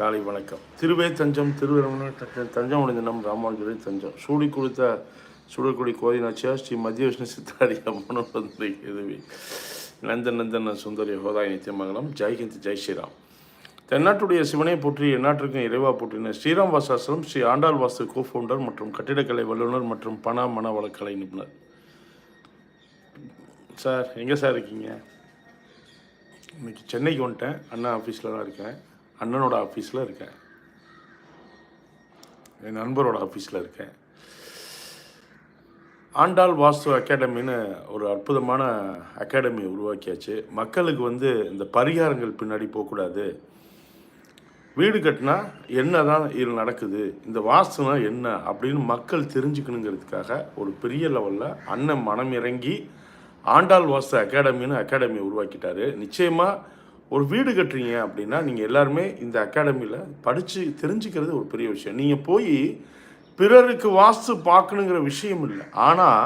காலை வணக்கம். திருவே தஞ்சம் திருவரமண தஞ்சம் உடைந்த நம் ராமானுஜரை தஞ்சம். சூடி கொடுத்த சுடற்குடி கோதினாச்சியா ஸ்ரீ மத்திய விஷ்ணு சித்தாரி அம்மனுடைய எதுவி நந்தன் நந்தன் சுந்தரி ஹோதாய் நித்தியமங்கலம் ஜெய்ஹிந்த் ஜெய் ஸ்ரீராம். தென்னாட்டுடைய சிவனை போற்றி எந்நாட்டிற்கும் இறைவா போற்றின ஸ்ரீராம் வாசாசலம் ஸ்ரீ ஆண்டாள் வாசு கோ ஃபவுண்டர் மற்றும் கட்டிடக்கலை வல்லுநர் மற்றும் பண மன வளக்கலை நிபுணர். சார் எங்கே சார் இருக்கீங்க? இன்னைக்கு சென்னைக்கு வந்துட்டேன். அண்ணா ஆஃபீஸில் தான் இருக்கேன். அண்ணனோட ஆஃபீஸில் இருக்கேன். என் நண்பரோட ஆஃபீஸில் இருக்கேன். ஆண்டாள் வாஸ்து அகாடமின்னு ஒரு அற்புதமான அகாடமி உருவாக்கியாச்சு. மக்களுக்கு வந்து இந்த பரிகாரங்கள் பின்னாடி போகக்கூடாது. வீடு கட்டினா என்ன தான் இதில் நடக்குது இந்த வாஸ்துனா என்ன அப்படின்னு மக்கள் தெரிஞ்சுக்கணுங்கிறதுக்காக ஒரு பெரிய லெவலில் அண்ணன் மனம் இறங்கி ஆண்டாள் வாஸ்து அகாடமின்னு அகாடமி உருவாக்கிட்டாரு. நிச்சயமாக ஒரு வீடு கட்டுறீங்க அப்படின்னா நீங்கள் எல்லாருமே இந்த அகாடமியில் படித்து தெரிஞ்சுக்கிறது ஒரு பெரிய விஷயம். நீங்கள் போய் பிறருக்கு வாஸ்து பார்க்கணுங்கிற விஷயம் இல்லை. ஆனால்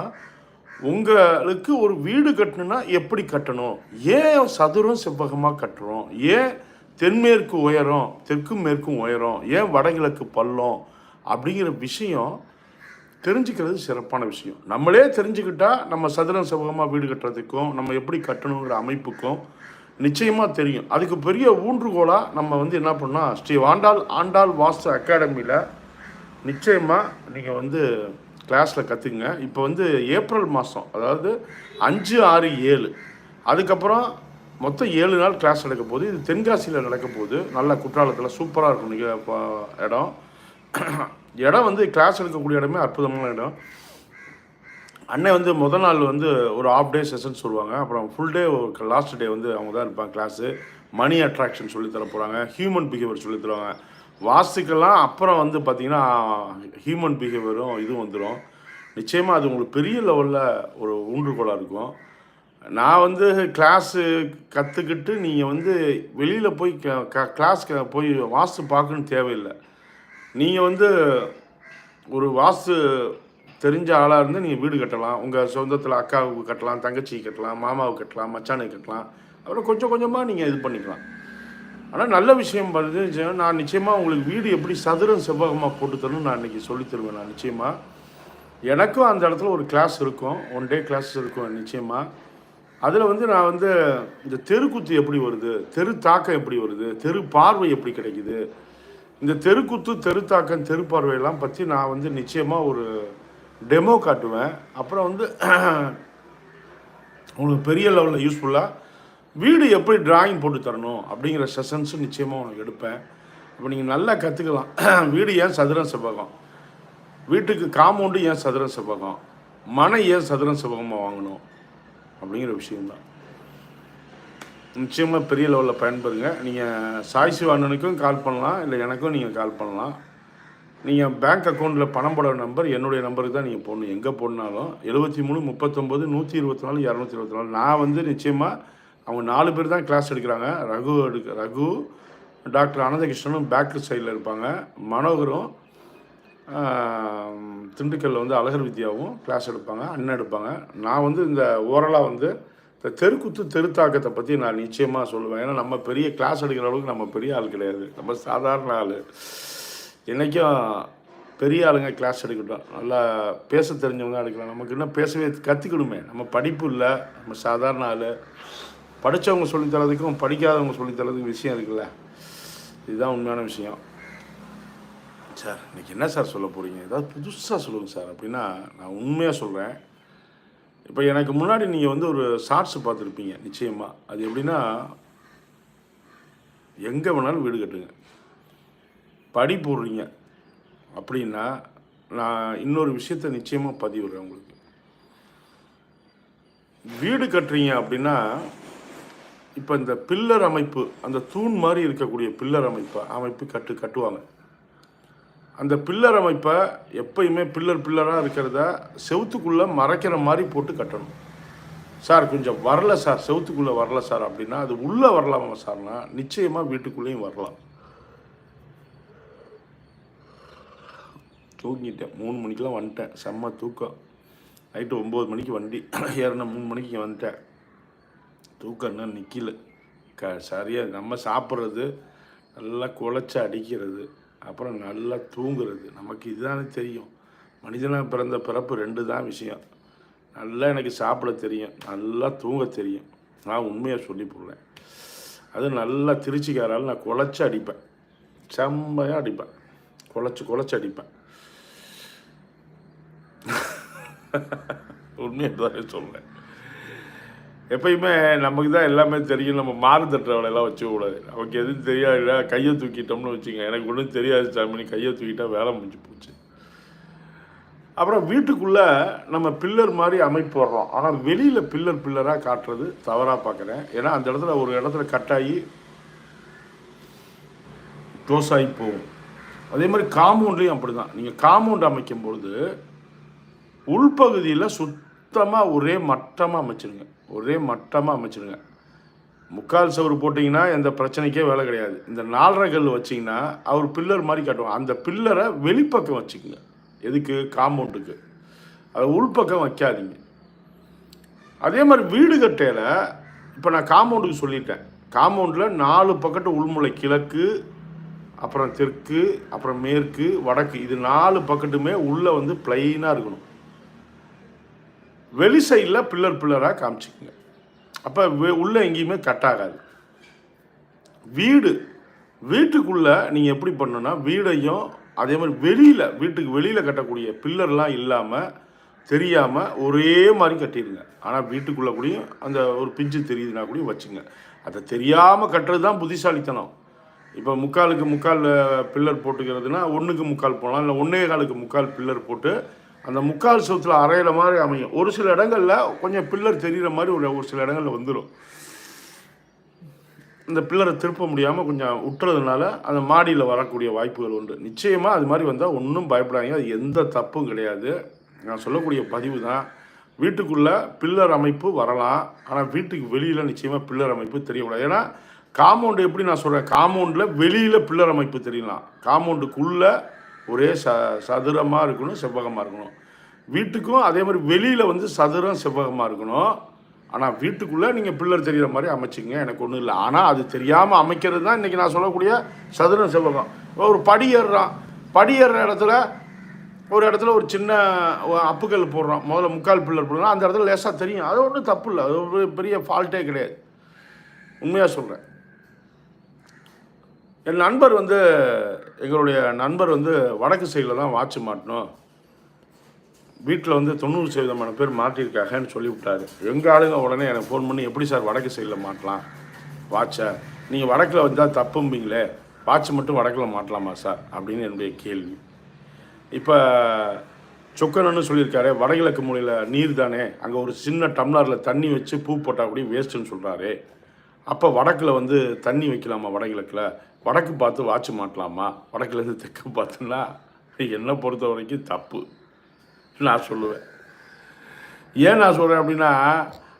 உங்களுக்கு ஒரு வீடு கட்டணுன்னா எப்படி கட்டணும்? ஏன் சதுரம் செவ்வகமாக கட்டுறோம்? ஏன் தென்மேற்கு உயரம் தெற்கு மேற்கும் உயரம் ஏன் வடகிழக்கு பள்ளம் அப்படிங்கிற விஷயம் தெரிஞ்சுக்கிறது சிறப்பான விஷயம். நம்மளே தெரிஞ்சுக்கிட்டால் நம்ம சதுரம் செவ்வகமாக வீடு கட்டுறதுக்கும் நம்ம எப்படி கட்டணுங்கிற அமைப்புக்கும் நிச்சயமாக தெரியும். அதுக்கு பெரிய ஊன்றுகோலாக நம்ம வந்து என்ன பண்ணால் ஸ்ரீ ஆண்டாள் ஆண்டாள் வாஸ்து அகாடமியில் நிச்சயமாக நீங்கள் வந்து கிளாஸில் கற்றுக்குங்க இப்போ வந்து ஏப்ரல் மாதம் அதாவது அஞ்சு ஆறு ஏழு. அதுக்கப்புறம் மொத்தம் ஏழு நாள் கிளாஸ் நடக்க போகுது. இது தென்காசியில் நடக்க போகுது. நல்ல குற்றாலத்தில் சூப்பராக இருக்கும். நீங்கள் இடம். இடம் வந்து கிளாஸ் எடுக்கக்கூடிய இடமே அற்புதமான இடம். அண்ணன் வந்து முதல் நாள் வந்து ஒரு ஆஃப் டே செஷன் சொல்லுவாங்க. அப்புறம் ஃபுல் டே ஒரு லாஸ்ட் டே வந்து அவங்க தான் இருப்பாங்க கிளாஸு மணி அட்ராக்ஷன் சொல்லித்தர போகிறாங்க ஹியூமன் பிஹேவியர் சொல்லித் தருவாங்க. வாஸ்துக்கெல்லாம் அப்புறம் வந்து பார்த்திங்கன்னா ஹியூமன் பிஹேவியரும் இதுவும் வந்துடும் நிச்சயமாக அது உங்களுக்கு பெரிய லெவலில் ஒரு ஊன்றுகோலாக இருக்கும். நான் வந்து கிளாஸு கற்றுக்கிட்டு நீங்கள் வந்து வெளியில் போய் க கிளாஸ் போய் வாஸ்து பார்க்கணுன்னு தேவையில்லை. நீங்கள் வந்து ஒரு வாஸ்து தெரிஞ்ச ஆளாக இருந்து நீங்கள் வீடு கட்டலாம் உங்கள் சொந்தத்தில் அக்காவுக்கு கட்டலாம் தங்கச்சி கட்டலாம் மாமாவுக்கு கட்டலாம் மச்சானுக்கு கட்டலாம். அப்புறம் கொஞ்சம் கொஞ்சமாக நீங்கள் இது பண்ணிக்கலாம். ஆனால் நல்ல விஷயம் வந்து நான் நிச்சயமாக உங்களுக்கு வீடு எப்படி சதுரம் செவ்வகமாக போட்டு தரணும் நான் இன்றைக்கி சொல்லி தருவேன் நான் நிச்சயமாக எனக்கும் அந்த இடத்துல ஒரு கிளாஸ் இருக்கும் ஒன் டே கிளாஸ் இருக்கும் நிச்சயமாக அதில் வந்து நான் வந்து இந்த தெருக்குத்து எப்படி வருது தெரு தாக்கம் எப்படி வருது தெரு பார்வை எப்படி கிடைக்குது இந்த தெருக்குத்து தெரு தாக்கம் தெரு பார்வையெல்லாம் பற்றி நான் வந்து நிச்சயமாக ஒரு டெமோ காட்டுவேன். அப்புறம் வந்து உங்களுக்கு பெரிய லெவலில் யூஸ்ஃபுல்லாக வீடு எப்படி டிராயிங் போட்டு தரணும் அப்படிங்கிற செஷன்ஸும் நிச்சயமாக உனக்கு எடுப்பேன். இப்போ நீங்கள் நல்லா கற்றுக்கலாம் வீடு ஏன் சதுரம் செவ்வகம்? வீட்டுக்கு காம்பவுண்டு ஏன் சதுரம் செவ்வகம்? மனை ஏன் சதுரம் செவ்வகமாக வாங்கணும்? அப்படிங்கிற விஷயம்தான். நிச்சயமாக பெரிய லெவலில் பயன்படுங்க. நீங்கள் சாய் சிவானனுக்கும் அண்ணனுக்கும் கால் பண்ணலாம். இல்லை எனக்கும் நீங்கள் கால் பண்ணலாம். நீங்கள் பேங்க் அக்கௌண்ட்டில் பணம் போட நம்பர் என்னுடைய நம்பருக்கு தான் நீங்கள் போடணும். எங்கே போடனாலும் எழுபத்தி மூணு முப்பத்தொம்போது நூற்றி இருபத்தி நாலு இரநூத்தி இருபத்தி நாலு. நான் வந்து நிச்சயமாக அவங்க நாலு பேர் தான் கிளாஸ் எடுக்கிறாங்க. ரகு எடுக்க ரகு டாக்டர் அனந்தகிருஷ்ணனும் பேக் சைடில் இருப்பாங்க. மனோகரும் திண்டுக்கல்லில் வந்து அழகர் வித்யாவும் கிளாஸ் எடுப்பாங்க அண்ணன் எடுப்பாங்க. நான் வந்து இந்த ஓரலாக வந்து இந்த தெருக்குத்து தெருத்தாக்கத்தை பற்றி நான் நிச்சயமாக சொல்லுவேன். ஏன்னா நம்ம பெரிய கிளாஸ் எடுக்கிற அளவுக்கு நம்ம பெரிய ஆள் கிடையாது. நம்ம சாதாரண ஆள். என்றைக்கும் பெரிய ஆளுங்க கிளாஸ் எடுக்கட்டும். நல்லா பேச தெரிஞ்சவங்க தான் எடுக்கலாம். நமக்கு இன்னும் பேசவே கற்றுக்கணுமே நம்ம படிப்பு இல்லை. நம்ம சாதாரண ஆள். படித்தவங்க சொல்லித் தரதுக்கும் படிக்காதவங்க சொல்லித் தரதுக்கும் விஷயம் இருக்குல்ல. இதுதான் உண்மையான விஷயம். சார் இன்றைக்கி என்ன சார் சொல்ல போகிறீங்க ஏதாவது புதுசாக சொல்லுங்கள் சார். அப்படின்னா நான் உண்மையாக சொல்கிறேன் இப்போ எனக்கு முன்னாடி நீங்கள் வந்து ஒரு ஷார்ட்ஸ் பார்த்துருப்பீங்க. நிச்சயமாக அது எப்படின்னா எங்கே வேணாலும் வீடு கட்டுங்க. படி போடுறீங்க அப்படின்னா நான் இன்னொரு விஷயத்த நிச்சயமாக பதிவிடுறேன் உங்களுக்கு. வீடு கட்டுறீங்க அப்படின்னா இப்போ இந்த பில்லர் அமைப்பு அந்த தூண் மாதிரி இருக்கக்கூடிய பில்லர் அமைப்பை அமைப்பு கட்டு கட்டுவாங்க. அந்த பில்லர் அமைப்பை எப்பயுமே பில்லர் பில்லராக இருக்கிறத செவுத்துக்குள்ளே மறைக்கிற மாதிரி போட்டு கட்டணும். சார் கொஞ்சம் வரல சார். செவுத்துக்குள்ளே வரல சார் அப்படின்னா அது உள்ளே வரலாமா சார்னா நிச்சயமாக வீட்டுக்குள்ளேயும் வரலாம். தூங்கிட்டேன். மூணு மணிக்கெலாம் வந்துட்டேன். செம்ம தூக்கம். நைட்டு ஒம்பது மணிக்கு வண்டி ஏறின மூணு மணிக்கு வந்துட்டேன். தூக்கம் இன்னும் நிற்கல க சரியாக நம்ம சாப்பிட்றது நல்லா குழச்சி அடிக்கிறது அப்புறம் நல்லா தூங்குறது. நமக்கு இதுதானே தெரியும். மனிதனாக பிறந்த பிறப்பு ரெண்டு தான் விஷயம். நல்லா எனக்கு சாப்பிட தெரியும். நல்லா தூங்க தெரியும். நான் உண்மையாக சொல்லி போடுறேன். அது நல்லா திருச்சிக்காரால் நான் குழச்சி அடிப்பேன். செம்மையாக அடிப்பேன். குழச்சி குழச்சி அடிப்பேன். உண்மையாக தான் சொல்கிறேன் எப்பயுமே நமக்கு தான் எல்லாமே தெரியும். நம்ம மாறு தட்டுறவளெல்லாம் வச்சு அவனுக்கு நமக்கு எதுவும் தெரியாது கையை தூக்கிட்டோம்னு வச்சுங்க எனக்கு ஒன்றும் தெரியாது சாமி கையை தூக்கிட்டா வேலை முடிஞ்சு போச்சு. அப்புறம் வீட்டுக்குள்ளே நம்ம பில்லர் மாதிரி அமைப்பு வர்றோம். ஆனால் வெளியில் பில்லர் பில்லராக காட்டுறது தவறாக பார்க்குறேன். ஏன்னா அந்த இடத்துல ஒரு இடத்துல கட்டாகி க்ளோஸ் ஆகி போகும். அதே மாதிரி காம்பவுண்ட்லேயும் அப்படி தான் நீங்கள் காம்பவுண்ட் அமைக்கும் பொழுது உள்பகுதியில் சுத்தமாக ஒரே மட்டமாக அமைச்சிருங்க. ஒரே மட்டமாக அமைச்சிருங்க. முக்கால் சவுறு போட்டிங்கன்னா எந்த பிரச்சனைக்கே வேலை கிடையாது. இந்த நாலரை கல் வச்சிங்கன்னா அவர் பில்லர் மாதிரி காட்டுவாங்க. அந்த பில்லரை வெளிப்பக்கம் வச்சுக்கோங்க. எதுக்கு? காம்பவுண்டுக்கு. அதை உள்பக்கம் வைக்காதீங்க. அதே மாதிரி வீடு கட்டையில் இப்போ நான் காம்பவுண்டுக்கு சொல்லிட்டேன். காம்பவுண்டில் நாலு பக்கத்து உள்முளை கிழக்கு அப்புறம் தெற்கு அப்புறம் மேற்கு வடக்கு இது நாலு பக்கத்துமே உள்ளே வந்து ப்ளைனாக இருக்கணும். வெளி சைடில் பில்லர் பில்லராக காமிச்சிக்கங்க. அப்போ உள்ளே எங்கேயுமே கட் ஆகாது. வீடு வீட்டுக்குள்ளே நீங்கள் எப்படி பண்ணணும்னா வீடையும் அதே மாதிரி வெளியில் வீட்டுக்கு வெளியில் கட்டக்கூடிய பில்லர்லாம் இல்லாமல் தெரியாமல் ஒரே மாதிரி கட்டிடுங்க. ஆனால் வீட்டுக்குள்ளே கூடயும் அந்த ஒரு பிஞ்சு தெரியுதுன்னா கூடயும் வச்சுங்க. அதை தெரியாமல் கட்டுறது தான் புத்திசாலித்தனம். இப்போ முக்காலுக்கு முக்கால் பில்லர் போட்டுக்கிறதுனா ஒன்றுக்கு முக்கால் போகலாம் இல்லை ஒன்றே காலுக்கு முக்கால் பில்லர் போட்டு அந்த முக்கால் சவுத்தில் அரையிற மாதிரி அமையும். ஒரு சில இடங்களில் கொஞ்சம் பில்லர் தெரிகிற மாதிரி ஒரு ஒரு சில இடங்களில் வந்துடும் இந்த பில்லரை திருப்ப முடியாமல் கொஞ்சம் விட்டுறதுனால அந்த மாடியில் வரக்கூடிய வாய்ப்புகள் உண்டு. நிச்சயமாக அது மாதிரி வந்தால் ஒன்றும் பயப்படாதீங்க. அது எந்த தப்பும் கிடையாது. நான் சொல்லக்கூடிய பதிவு தான். வீட்டுக்குள்ளே பில்லர் அமைப்பு வரலாம். ஆனால் வீட்டுக்கு வெளியில் நிச்சயமாக பில்லர் அமைப்பு தெரியக்கூடாது. ஏன்னா காம்பவுண்டு எப்படி நான் சொல்கிறேன் காம்பவுண்டில் வெளியில் பில்லர் அமைப்பு தெரியலாம். காம்பவுண்டுக்குள்ளே ஒரே ச சதுரமாக இருக்கணும் செவ்வகமாக இருக்கணும். வீட்டுக்கும் அதே மாதிரி வெளியில் வந்து சதுரம் செவ்வகமாக இருக்கணும். ஆனால் வீட்டுக்குள்ளே நீங்கள் பில்லர் தெரிகிற மாதிரி அமைச்சிங்க எனக்கு ஒன்றும் இல்லை. ஆனால் அது தெரியாமல் அமைக்கிறது தான் இன்றைக்கி நான் சொல்லக்கூடிய சதுரம் செவ்வகம். ஒரு படி ஏறுறான். படி ஏறுற இடத்துல ஒரு இடத்துல ஒரு சின்ன அப்புக்கல் போடுறோம் முதல்ல முக்கால் பில்லர் போடுறோம் அந்த இடத்துல லேசாக தெரியும். அது ஒன்றும் தப்பு இல்லை. அது ஒரு பெரிய ஃபால்ட்டே கிடையாது. உண்மையாக சொல்கிறேன் என் நண்பர் வந்து எங்களுடைய நண்பர் வந்து வடக்கு சைடில் தான் வாட்ச் மாட்டணும். வீட்டில் வந்து தொண்ணூறு சதவீதமான பேர் மாட்டியிருக்காங்கன்னு சொல்லிவிட்டாரு. எங்கள் ஆளுங்க உடனே எனக்கு ஃபோன் பண்ணி எப்படி சார் வடக்கு சைடில் மாட்டலாம் வாட்சை? நீங்கள் வடக்கில் வந்தால் தப்பும்பீங்களே? வாட்ச் மட்டும் வடக்கில் மாட்டலாமா சார்? அப்படின்னு என்னுடைய கேள்வி. இப்போ சொக்கனன்னு சொல்லியிருக்காரு வடகிழக்கு மூலையில் நீர் தானே அங்கே ஒரு சின்ன டம்ளரில் தண்ணி வச்சு பூ போட்டால் கூட வேஸ்ட்டுன்னு சொல்கிறாரு அப்போ வடக்கில் வந்து தண்ணி வைக்கலாமா வடகிழக்கில்? வடக்கு பார்த்து வாட்ச் மாட்டலாமா? வடக்குலேருந்து தெற்கு பார்த்துன்னா என்னை பொறுத்த வரைக்கும் தப்பு. நான் சொல்லுவேன். ஏன் நான் சொல்கிறேன் அப்படின்னா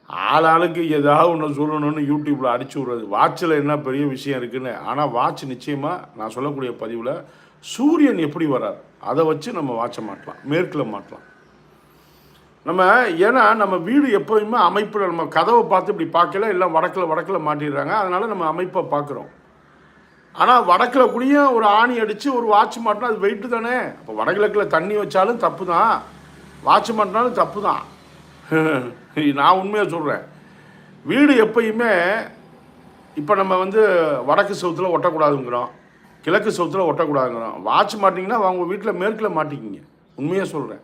ஆள் ஆளுக்கு ஏதாவது ஒன்று சொல்லணும்னு யூடியூப்பில் அடிச்சு விட்றது. வாட்சில் என்ன பெரிய விஷயம் இருக்குன்னு. ஆனால் வாட்ச் நிச்சயமாக நான் சொல்லக்கூடிய பதிவில் சூரியன் எப்படி வரார் அதை வச்சு நம்ம வாட்சை மாட்டலாம். மேற்கில் மாட்டலாம். நம்ம ஏன்னா நம்ம வீடு எப்போயுமே அமைப்பில் நம்ம கதவை பார்த்து இப்படி பார்க்கல எல்லாம் வடக்கில் வடக்கில் மாட்டிடுறாங்க. அதனால் நம்ம அமைப்பை பார்க்குறோம். ஆனால் வடக்கில் கூடயும் ஒரு ஆணி அடித்து ஒரு வாட்ச் மாட்டினா அது வெயிட்டு தானே? அப்போ வடகிழக்கில் தண்ணி வச்சாலும் தப்பு தான் வாட்ச் மாட்டினாலும் தப்பு தான் நான் உண்மையாக சொல்கிறேன் வீடு எப்பயுமே இப்போ நம்ம வந்து வடக்கு சவுத்தில் ஒட்டக்கூடாதுங்கிறோம். கிழக்கு சவுத்தில் ஒட்டக்கூடாதுங்கிறோம். வாட்ச் மாட்டிங்கன்னா அவங்க வீட்டில் மேற்கில் மாட்டிக்கிங்க. உண்மையாக சொல்கிறேன்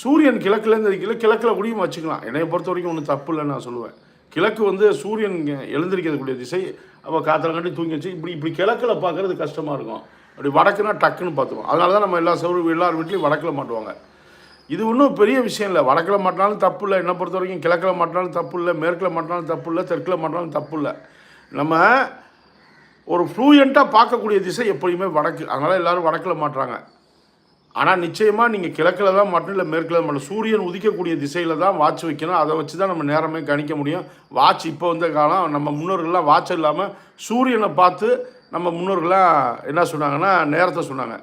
சூரியன் கிழக்குலேருந்து அடிக்கல கிழக்கில் முடியும் வச்சுக்கலாம். என்னையை பொறுத்த வரைக்கும் ஒன்றும் தப்பு இல்லைன்னு நான் சொல்லுவேன். கிழக்கு வந்து சூரியன் எழுந்திருக்கக்கூடிய திசை. அப்போ காத்திரம் கட்டி தூங்கி வச்சு இப்படி இப்படி கிழக்கில் பார்க்குறது கஷ்டமாக இருக்கும். அப்படி வடக்குனா டக்குன்னு பார்த்துருவோம் அதனால தான் நம்ம எல்லா சௌர எல்லார் வீட்லேயும் வடக்கில் மாட்டுவாங்க. இது ஒன்றும் பெரிய விஷயம் இல்லை. வடக்கில் மாட்டினாலும் தப்பு இல்லை என்னை பொறுத்த வரைக்கும் கிழக்கில் மாட்டினாலும் தப்பு இல்லை மேற்கில் மாட்டினாலும் தப்பு இல்லை தெற்கில் மாட்டினாலும் தப்பு இல்லை நம்ம ஒரு ஃப்ளூயண்ட்டாக பார்க்கக்கூடிய திசை எப்பயுமே வடக்கு. அதனால் எல்லோரும் வடக்கில் மாட்டுறாங்க. ஆனால் நிச்சயமாக நீங்கள் கிழக்கில் தான் மட்டும் இல்லை மேற்கில் தான் மட்டும் சூரியன் உதிக்கக்கூடிய திசையில் தான் வாட்ச் வைக்கணும். அதை வச்சு தான் நம்ம நேரமே கணிக்க முடியும். வாட்ச் இப்போ வந்த காலம் நம்ம முன்னோர்கள்லாம் வாட்ச் இல்லாமல் சூரியனை பார்த்து நம்ம முன்னோர்கள்லாம் என்ன சொன்னாங்கன்னா நேரத்தை சொன்னாங்க.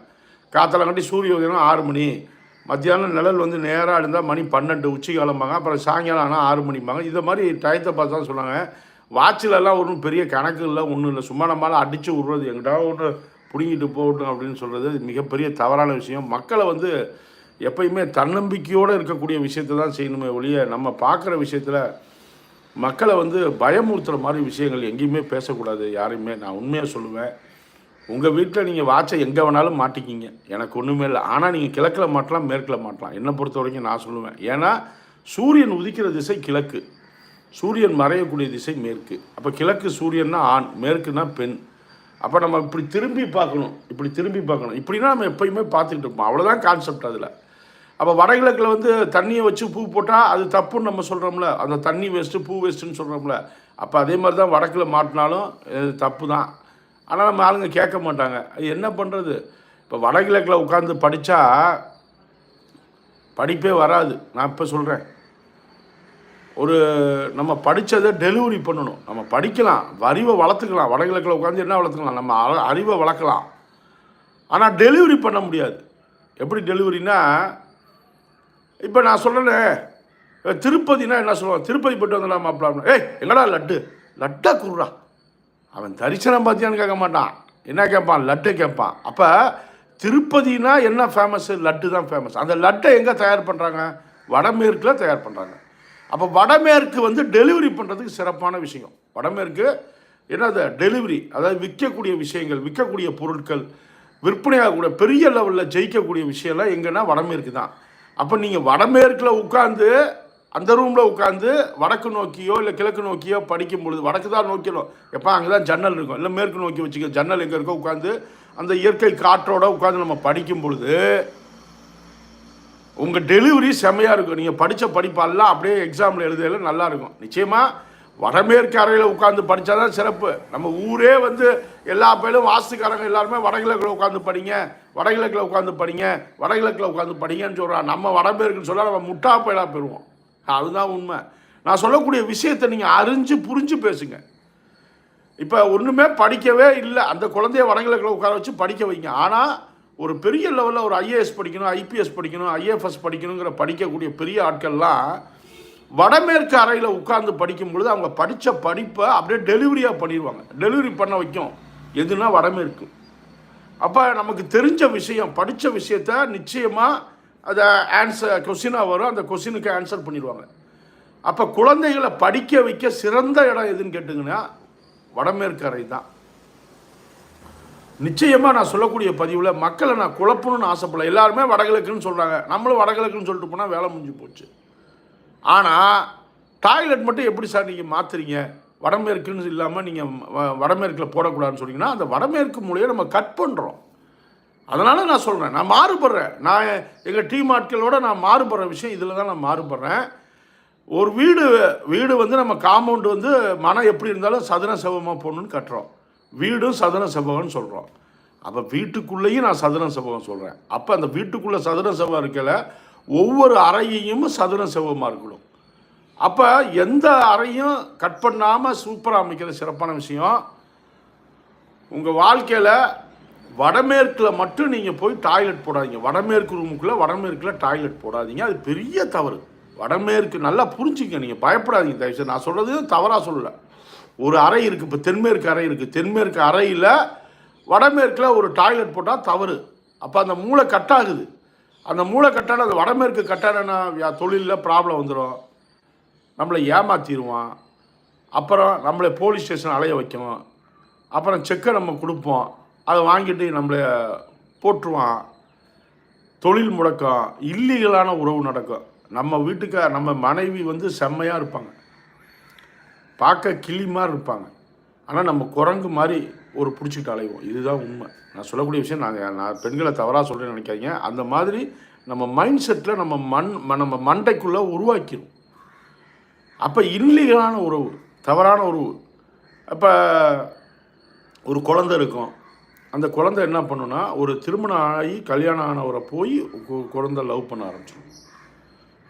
காத்தலங்கட்டி சூரிய உதயம் ஆறு மணி. மத்தியானம் நிழல் வந்து நேராக இருந்தால் மணி பன்னெண்டு உச்சிகாலம்பாங்க அப்புறம் சாயங்காலம் ஆனால் ஆறு மணிம்பாங்க. இதை மாதிரி டயத்தை பார்த்து தான் சொன்னாங்க. வாட்சிலெல்லாம் ஒன்றும் பெரிய கணக்கு இல்லை ஒன்றும் இல்லை. சும்மா நம்மளால் அடித்து விட்றது எங்கிட்ட ஒன்று பிடுங்கிட்டு போகட்டும் அப்படின்னு சொல்கிறது மிகப்பெரிய தவறான விஷயம். மக்களை வந்து எப்பயுமே தன்னம்பிக்கையோடு இருக்கக்கூடிய விஷயத்தை தான் செய்யணுமே ஒழிய நம்ம பார்க்குற விஷயத்தில் மக்களை வந்து பயமுறுத்துகிற மாதிரி விஷயங்கள் எங்கேயுமே பேசக்கூடாது யாரையுமே. நான் உண்மையாக சொல்லுவேன். உங்கள் வீட்டில் நீங்கள் வாட்சை எங்கே வேணாலும் மாட்டிக்கிங்க. எனக்கு ஒன்றுமே இல்லை. ஆனால் நீங்கள் கிழக்கில் மாட்டலாம் மேற்கில் மாட்டலாம். என்னை பொறுத்த வரைக்கும் நான் சொல்லுவேன். ஏன்னா சூரியன் உதிக்கிற திசை கிழக்கு. சூரியன் மறையக்கூடிய திசை மேற்கு. அப்போ கிழக்கு சூரியன்னா ஆண் மேற்குனா பெண். அப்போ நம்ம இப்படி திரும்பி பார்க்கணும் இப்படி திரும்பி பார்க்கணும். இப்படின்னா நம்ம எப்பயுமே பார்த்துக்கிட்டு இருப்போம். அவ்வளோதான் கான்செப்ட் அதில். அப்போ வடகிழக்கில் வந்து தண்ணியை வச்சு பூ போட்டால் அது தப்புன்னு நம்ம சொல்கிறோம்ல அந்த தண்ணி வேஸ்ட்டு பூ வேஸ்ட்டுன்னு சொல்கிறோம்ல அப்போ அதே மாதிரி தான் வடக்கில் மாட்டினாலும் இது தப்பு தான் ஆனால் நம்ம ஆளுங்க கேட்க மாட்டாங்க. அது என்ன பண்ணுறது இப்போ வடகிழக்கில் உட்காந்து படித்தா படிப்பே வராது. நான் இப்போ சொல்கிறேன் ஒரு நம்ம படித்ததை டெலிவரி பண்ணணும். நம்ம படிக்கலாம் அறிவை வளர்த்துக்கலாம். வடகிழக்கில் உட்காந்து என்ன வளர்த்துக்கலாம்? நம்ம அறிவை வளர்க்கலாம். ஆனால் டெலிவரி பண்ண முடியாது. எப்படி டெலிவரினா இப்போ நான் சொல்கிறேனே திருப்பதினா என்ன சொல்லுவான் திருப்பதி போயிட்டு வந்துடலாம் மாப்பிள்ள ஏய் எங்கடா லட்டு? லட்டா குர்றா அவன் தரிசனம் பார்த்தியான்னு கேட்க மாட்டான். என்ன கேட்பான்? லட்டு கேட்பான். அப்போ திருப்பதினா என்ன ஃபேமஸ் லட்டு தான் ஃபேமஸ் அந்த லட்டை எங்கே தயார் பண்ணுறாங்க வடமேற்கில் தயார் பண்ணுறாங்க அப்போ வடமேற்கு வந்து டெலிவரி பண்ணுறதுக்கு சிறப்பான விஷயம். வடமேற்கு என்னது? டெலிவரி அதாவது விற்கக்கூடிய விஷயங்கள் விற்கக்கூடிய பொருட்கள் விற்பனையாகக்கூடிய பெரிய லெவலில் ஜெயிக்கக்கூடிய விஷயம்லாம் எங்கன்னா வடமேற்கு தான். அப்போ நீங்கள் வடமேற்கில் உட்காந்து அந்த ரூமில் உட்காந்து வடக்கு நோக்கியோ இல்லை கிழக்கு நோக்கியோ படிக்கும் பொழுது வடக்கு தான் நோக்கணும் எப்போ அங்கே தான் ஜன்னல் இருக்கும். இல்லை மேற்கு நோக்கி வச்சுக்க ஜன்னல் எங்கே இருக்கோ உட்காந்து அந்த இயற்கை காற்றோடு உட்காந்து நம்ம படிக்கும் பொழுது உங்கள் டெலிவரி செம்மையாக இருக்கும். நீங்கள் படித்த படிப்பெல்லாம் அப்படியே எக்ஸாமில் எழுதையில நல்லா இருக்கும். நிச்சயமாக வடமேற்கு அறையில் உட்காந்து படித்தா தான் சிறப்பு. நம்ம ஊரே வந்து எல்லா பேரும் வாஸ்துக்காரங்க எல்லாருமே வடகிழக்கில் உட்காந்து படிங்க வடகிழக்கில் உட்காந்து படிங்க வடகிழக்கில் உட்காந்து படிங்கன்னு சொல்கிறான் நம்ம வடமேற்குன்னு சொல்ல நம்ம முட்டா பயலாக பெறுவோம் அதுதான் உண்மை. நான் சொல்லக்கூடிய விஷயத்தை நீங்கள் அறிஞ்சு புரிஞ்சு பேசுங்க. இப்போ ஒன்றுமே படிக்கவே இல்லை. அந்த குழந்தைய வடகிழக்கில் உட்கார வச்சு படிக்க வைங்க. ஆனால் ஒரு பெரிய லெவலில் ஒரு ஐஏஎஸ் படிக்கணும் ஐபிஎஸ் படிக்கணும் ஐஎஃப்எஸ் படிக்கணுங்கிற படிக்கக்கூடிய பெரிய ஆட்கள்லாம் வடமேற்கு அறையில் உட்கார்ந்து படிக்கும் பொழுது அவங்க படித்த படிப்பை அப்படியே டெலிவரியாக பண்ணிடுவாங்க. டெலிவரி பண்ண வைக்கும். எதுனா வடமேற்கு. அப்போ நமக்கு தெரிஞ்ச விஷயம் படித்த விஷயத்த நிச்சயமாக அதை ஆன்சர் கொஸ்டினாக வரும். அந்த கொஸ்டினுக்கு ஆன்சர் பண்ணிடுவாங்க. அப்போ குழந்தைகளை படிக்க வைக்க சிறந்த இடம் எதுன்னு கேட்டிங்கன்னா வடமேற்கு அறை தான். நிச்சயமாக நான் சொல்லக்கூடிய பதிவில் மக்களை நான் குழப்பணும்னு ஆசைப்படல. எல்லாருமே வடகிழக்குன்னு சொல்கிறாங்க நம்மளும் வடகிழக்குன்னு சொல்லிட்டு போனால் வேலை முடிஞ்சு போச்சு. ஆனால் டாய்லெட் மட்டும் எப்படி சார் நீங்கள் மாற்றுறீங்க வடமேற்குன்னு இல்லாமல் நீங்கள் வடமேற்கில் போடக்கூடாதுன்னு சொன்னீங்கன்னா அந்த வடமேற்கு மூலையை நம்ம கட் பண்ணுறோம் அதனால் நான் சொல்கிறேன் நான் மாறுபடுறேன். நான் எங்கள் டீம் ஆட்களோட நான் மாறுபடுற விஷயம் இதில் தான் நான் மாறுபடுறேன். ஒரு வீடு வீடு வந்து நம்ம காம்பவுண்டு வந்து மனம் எப்படி இருந்தாலும் சதுர செவமாக போடணுன்னு கட்டுறோம். வீடும் சதுர செவ்வகம்னு சொல்கிறோம் அப்போ வீட்டுக்குள்ளேயும் நான் சதுர செவ்வகம் சொல்கிறேன் அப்போ அந்த வீட்டுக்குள்ளே சதுர செவ்வகம் இருக்கல ஒவ்வொரு அறையையும் சதுர செவ்வகமாக இருக்கணும். அப்போ எந்த அறையும் கட் பண்ணாமல் சூப்பராக அமைக்கிற சிறப்பான விஷயம் உங்கள் வாழ்க்கையில் வடமேற்கில் மட்டும் நீங்கள் போய் டாய்லெட் போடாதீங்க. வடமேற்கு ரூமுக்குள்ளே வடமேற்கில் டாய்லெட் போடாதீங்க. அது பெரிய தவறு. வடமேற்கு நல்லா புரிஞ்சுக்க நீங்கள் பயப்படாதீங்க. தயவுசெய்து நான் சொல்கிறது தவறாக சொல்லலை. ஒரு அறை இருக்குது இப்போ தென்மேற்கு அறை இருக்குது தென்மேற்கு அறையில் வடமேற்கில் ஒரு டாய்லெட் போட்டால் தவறு. அப்போ அந்த மூளை கட்டாகுது. அந்த மூளை கட்டான அந்த வடமேற்கு கட்டானா தொழிலில் ப்ராப்ளம் வந்துடும் நம்மளை ஏமாற்றிடுவான் அப்புறம் நம்மளை போலீஸ் ஸ்டேஷன் அலைய வைக்கணும். அப்புறம் செக்கை நம்ம கொடுப்போம். அதை வாங்கிட்டு நம்மளை போட்டுருவான் தொழில் முடக்கம் இல்லீகலான உறவு நடக்கும். நம்ம வீட்டுக்கு நம்ம மனைவி வந்து செம்மையாக இருப்பாங்க. பார்க்க கிளி மாதிரி இருப்பாங்க. ஆனால் நம்ம குரங்கு மாதிரி ஒரு பிடிச்சிக்கிட்டு அலைவோம். இதுதான் உண்மை. நான் சொல்லக்கூடிய விஷயம் நாங்கள் நான் பெண்களை தவறாக சொல்கிறேன்னு நினைக்காதீங்க. அந்த மாதிரி நம்ம மைண்ட் செட்டில் நம்ம மண் ம- நம்ம மண்டைக்குள்ளே உருவாக்கிடும் அப்போ இல்லீகலான உறவு தவறான உறவு. அப்போ ஒரு குழந்தை இருக்கும். அந்த குழந்தை என்ன பண்ணுன்னா ஒரு திருமணம் ஆகி கல்யாணம் ஆனவரை போய் கு- குழந்தை லவ் பண்ண ஆரம்பிச்சிடும்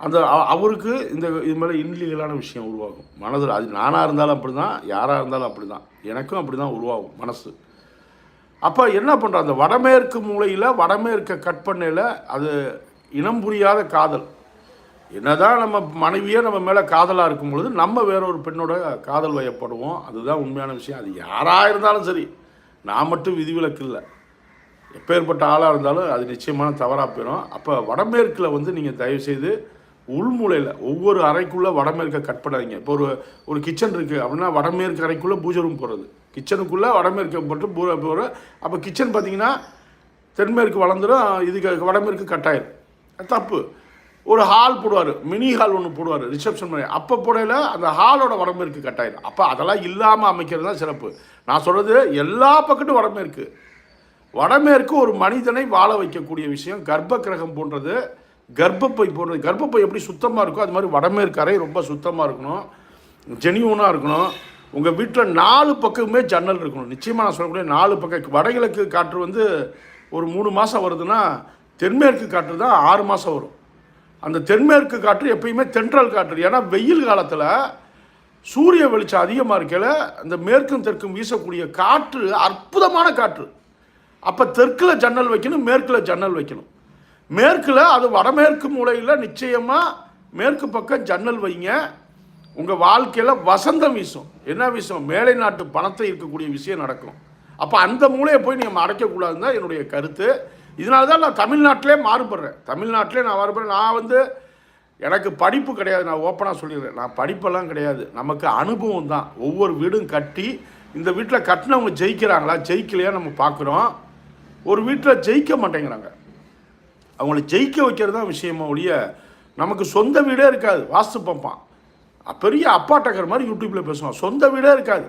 அந்த அவருக்கு இந்த இது மாதிரி இன்லீகலான விஷயம் உருவாகும். மனதில் அது நானாக இருந்தாலும் அப்படி தான் யாராக இருந்தாலும் அப்படி தான் எனக்கும் அப்படி தான் உருவாகும் மனசு. அப்போ என்ன பண்ணுறோம் அந்த வடமேற்கு மூலையில் வடமேற்கை கட் பண்ணையில் அது இனம் புரியாத காதல். என்னதான் நம்ம மனைவியே நம்ம மேலே காதலாக இருக்கும் பொழுது நம்ம வேற ஒரு பெண்ணோட காதல் வயப்படுவோம். அதுதான் உண்மையான விஷயம். அது யாராக இருந்தாலும் சரி நான் மட்டும் விதிவிலக்கு இல்லை. எப்பேற்பட்ட ஆளாக இருந்தாலும் அது நிச்சயமான தவறாக போயிடும் அப்போ வடமேற்கில் வந்து நீங்கள் தயவுசெய்து உள்மூலையில் ஒவ்வொரு அறைக்குள்ளே வடமேற்கை கட் பண்ணாதீங்க. இப்போ ஒரு ஒரு கிச்சன் இருக்குது அப்படின்னா வடமேற்கு அறைக்குள்ளே பூஜை ரூம் போகிறது கிச்சனுக்குள்ளே வடமேற்கை போட்டு பூ போகிற அப்போ கிச்சன் பார்த்தீங்கன்னா தென்மேற்கு வளர்ந்துடும் இதுக்கு வடமேற்கு கட்டாயிரும் தப்பு. ஒரு ஹால் போடுவார் மினி ஹால் ஒன்று போடுவார் ரிசப்ஷன் பண்ணி அப்போ போடையில் அந்த ஹாலோட வடமேற்கு கட்டாயிரும் அப்போ அதெல்லாம் இல்லாமல் அமைக்கிறது தான் சிறப்பு. நான் சொல்கிறது எல்லா பக்கத்தும் வடமேற்கு. வடமேற்கு ஒரு மனிதனை வாழ வைக்கக்கூடிய விஷயம் கர்ப்ப கிரகம் போன்றது. கர்ப்பப்பை போடுறது கர்ப்பப்பை எப்படி சுத்தமாக இருக்கோ அது மாதிரி வடமேற்கரை ரொம்ப சுத்தமாக இருக்கணும் ஜெனியூனாக இருக்கணும். உங்கள் வீட்டில் நாலு பக்கமுமே ஜன்னல் இருக்கணும். நிச்சயமாக நான் சொல்லக்கூடிய நாலு பக்கம். வடகிழக்கு காற்று வந்து ஒரு மூணு மாதம் வருதுன்னா தென்மேற்கு காற்று தான் ஆறு மாதம் வரும். அந்த தென்மேற்கு காற்று எப்பயுமே தென்றல் காற்று. ஏன்னா வெயில் காலத்தில் சூரிய வெளிச்சம் அதிகமாக இருக்கையில் அந்த மேற்கும் தெற்கும் வீசக்கூடிய காற்று அற்புதமான காற்று. அப்போ தெற்கில் ஜன்னல் வைக்கணும் மேற்கில் ஜன்னல் வைக்கணும். மேற்கில் அது வடமேற்கு மூலையில் நிச்சயமாக மேற்கு பக்கம் ஜன்னல் வைங்க. உங்கள் வாழ்க்கையில் வசந்தம் வீசும். என்ன வீசும்? மேலை நாட்டு பணத்தை இருக்கக்கூடிய விஷயம் நடக்கும். அப்போ அந்த மூலையை போய் நீங்கள் அடைக்கக்கூடாதுன்னு தான் என்னுடைய கருத்து. இதனால தான் நான் தமிழ்நாட்டிலே மாறுபடுறேன். தமிழ்நாட்டிலே நான் மாறுபடுறேன். நான் வந்து எனக்கு படிப்பு கிடையாது. நான் ஓப்பனாக சொல்லிடுறேன். நான் படிப்பெல்லாம் கிடையாது. நமக்கு அனுபவம் தான். ஒவ்வொரு வீடும் கட்டி இந்த வீட்டில் கட்டினவங்க ஜெயிக்கிறாங்களா? ஜெயிக்கலையா நம்ம பார்க்குறோம் ஒரு வீட்டில் ஜெயிக்க மாட்டேங்கிறாங்க. அவங்கள ஜெயிக்க வைக்கிறது தான் விஷயமா ஒழிய நமக்கு சொந்த வீடே இருக்காது. வாஸ்து பார்ப்பான் பெரிய அப்பாட்டக்கிற மாதிரி யூடியூப்பில் பேசுவான். சொந்த வீடே இருக்காது.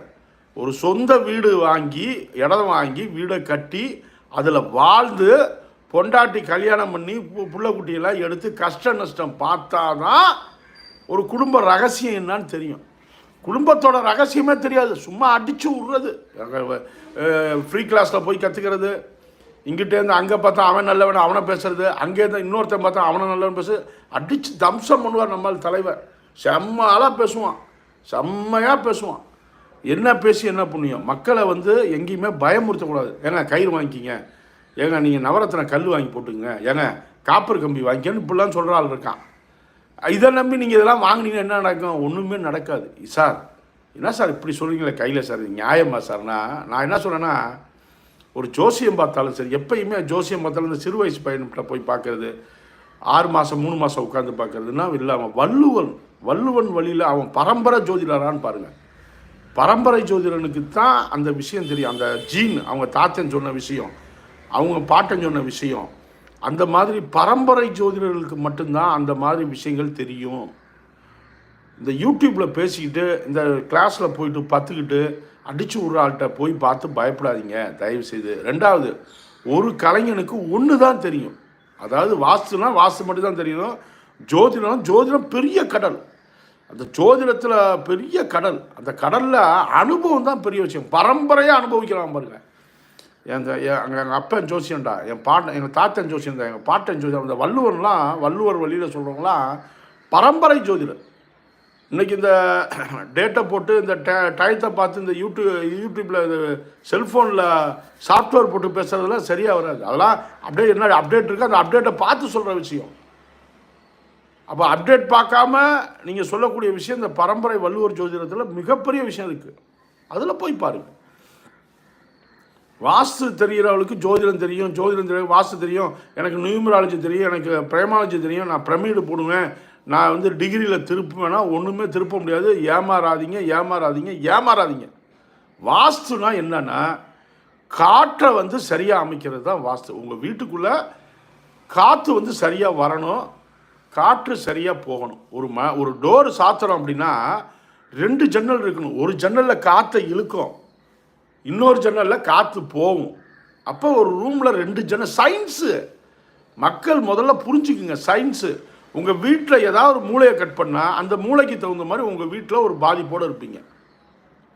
ஒரு சொந்த வீடு வாங்கி இடம் வாங்கி வீடை கட்டி அதில் வாழ்ந்து பொண்டாட்டி கல்யாணம் பண்ணி பு- புள்ள குட்டியெல்லாம் எடுத்து கஷ்ட நஷ்டம் பார்த்தா தான் ஒரு குடும்ப ரகசியம் என்னன்னு தெரியும். குடும்பத்தோட ரகசியமே தெரியாது. சும்மா அடித்து விட்றது ஃப்ரீ கிளாஸில் போய் கற்றுக்கிறது இங்கிட்டேருந்து அங்கே பார்த்தா அவன் நல்லவன் அவனை பேசுறது. அங்கேருந்து இன்னொருத்தன் பார்த்தா அவனை நல்லவன் பேசு. அடித்து தம்சம் பண்ணுவார் நம்மால் தலைவர். செம்மாலாக பேசுவான். செம்மையாக பேசுவான். என்ன பேசி என்ன புண்ணியம்? மக்களை வந்து எங்கேயுமே பயமுறுத்தக்கூடாது. ஏங்க கயிறு வாங்கிக்கிங்க. ஏங்க நீங்கள் நவரத்தின கல் வாங்கி போட்டுங்க ஏங்க காப்பர் கம்பி வாங்கிக்கன்னு இப்படிலாம் சொல்கிற ஆள் இருக்கான். இதை நம்பி நீங்கள் இதெல்லாம் வாங்குனீங்கன்னா என்ன நடக்கும்? ஒன்றுமே நடக்காது. சார் என்ன சார் இப்படி சொல்கிறீங்களே கையில் சார்? நியாயமா சார்னா? நான் என்ன சொல்கிறேன்னா ஒரு ஜோசியம் பார்த்தாலும் சரி எப்பயுமே ஜோசியம் பார்த்தாலும் இந்த சிறு வயசு பையன்கிட்ட போய் பார்க்கறது ஆறு மாதம் மூணு மாதம் உட்காந்து பார்க்கறதுன்னா இல்லாமல் வள்ளுவன் வள்ளுவன் வழியில் அவன் பரம்பரை ஜோதிடரான்னு பாருங்கள் பரம்பரை ஜோதிடனுக்கு தான் அந்த விஷயம் தெரியும். அந்த ஜீன் அவங்க தாத்தன் சொன்ன விஷயம் அவங்க பாட்டன் சொன்ன விஷயம் அந்த மாதிரி பரம்பரை ஜோதிடர்களுக்கு மட்டும்தான் அந்த மாதிரி விஷயங்கள் தெரியும். இந்த யூடியூப்பில் பேசிக்கிட்டு இந்த கிளாஸில் போயிட்டு பார்த்துக்கிட்டு அடிச்சு விடுற ஆள்கிட்ட போய் பார்த்து பயப்படாதீங்க. தயவு செய்து ரெண்டாவது ஒரு கலைஞனுக்கு ஒன்று தான் தெரியும். அதாவது வாஸ்துனா வாஸ்து மட்டும் தான் தெரியும். ஜோதிடம் ஜோதிடம் பெரிய கடல். அந்த ஜோதிடத்தில் பெரிய கடல். அந்த கடலில் அனுபவம் தான் பெரிய விஷயம். பரம்பரையாக அனுபவிக்கலாம் பாருங்க. எங்க எங்கள் எங்கள் அப்பன் ஜோசியன்டா என் பாட்டன் எங்கள் தாத்தன் ஜோசியம் தான் எங்கள் பாட்டன் ஜோசியம் அந்த வள்ளுவர்லாம் வள்ளுவர் வழியில் சொல்கிறவங்களாம் பரம்பரை ஜோதிடர். இன்னைக்கு இந்த டேட்டை போட்டு இந்த டே- டயத்தை பார்த்து இந்த யூடியூப் யூடியூப்பில் இந்த செல்ஃபோனில் சாஃப்ட்வேர் போட்டு பேசுகிறதெல்லாம் சரியாக வராது. அதெல்லாம் அப்டேட் என்ன அப்டேட் இருக்குது அந்த அப்டேட்டை பார்த்து சொல்கிற விஷயம். அப்போ அப்டேட் பார்க்காம நீங்கள் சொல்லக்கூடிய விஷயம் இந்த பரம்பரை வள்ளுவர் ஜோதிடத்தில் மிகப்பெரிய விஷயம் இருக்குது அதில் போய் பாருங்கள் வாஸ்து தெரிகிறவளுக்கு ஜோதிடம் தெரியும் ஜோதிடம் தெரியும் வாஸ்து தெரியும். எனக்கு நியூமராலஜி தெரியும் எனக்கு பிரேமாலஜி தெரியும். நான் பிரமிடு போடுவேன். நான் வந்து டிகிரியில் திருப்புவேன்னா ஒன்றுமே திருப்ப முடியாது. ஏமாறாதீங்க ஏமாறாதீங்க ஏமாறாதீங்க. வாஸ்துனா என்னன்னா காற்றை வந்து சரியாக அமைக்கிறது தான் வாஸ்து. உங்கள் வீட்டுக்குள்ளே காற்று வந்து சரியாக வரணும் காற்று சரியாக போகணும். ஒரு ம ஒரு டோர் சாத்துறோம் அப்படின்னா ரெண்டு ஜன்னல் இருக்கணும். ஒரு ஜன்னலில் காற்றை இழுக்கும் இன்னொரு ஜன்னலில் காற்று போகும். அப்போ ஒரு ரூமில் ரெண்டு ஜன்னல் சயின்ஸு மக்கள் முதல்ல புரிஞ்சுக்குங்க சயின்ஸு உங்கள் வீட்டில் ஏதாவது ஒரு மூளையை கட் பண்ணால் அந்த மூளைக்கு தகுந்த மாதிரி உங்கள் வீட்டில் ஒரு பாதிப்போடு இருப்பீங்க.